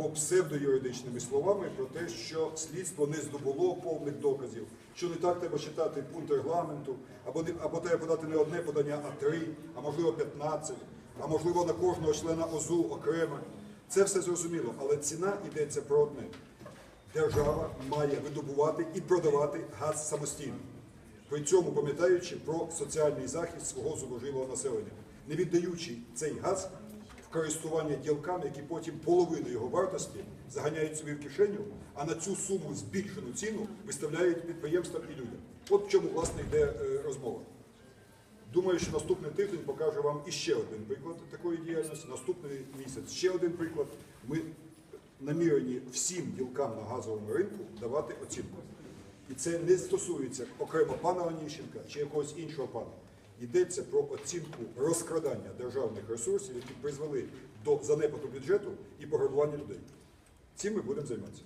або псевдоюридичними словами про те, що слідство не здобуло повних доказів, що не так треба читати пункт регламенту, або, або треба подати не одне подання, а три, а можливо 15, а можливо на кожного члена ОЗУ окремо. Це все зрозуміло, але ціна йдеться про одне. Держава має видобувати і продавати газ самостійно, при цьому пам'ятаючи про соціальний захист свого зубожілого населення, не віддаючи цей газ користування ділкам, які потім половину його вартості заганяють собі в кишеню, а на цю суму збільшену ціну виставляють підприємствам і людям. От в чому власне йде е, розмова. Думаю, що наступний тиждень покаже вам іще один приклад такої діяльності. Наступний місяць ще один приклад. Ми намірені всім ділкам на газовому ринку давати оцінку. І це не стосується окремо пана Оніщенка чи якогось іншого пана. Йдеться про оцінку розкрадання державних ресурсів, які призвели до занепаду бюджету і пограбування людей. Цим ми будемо займатися.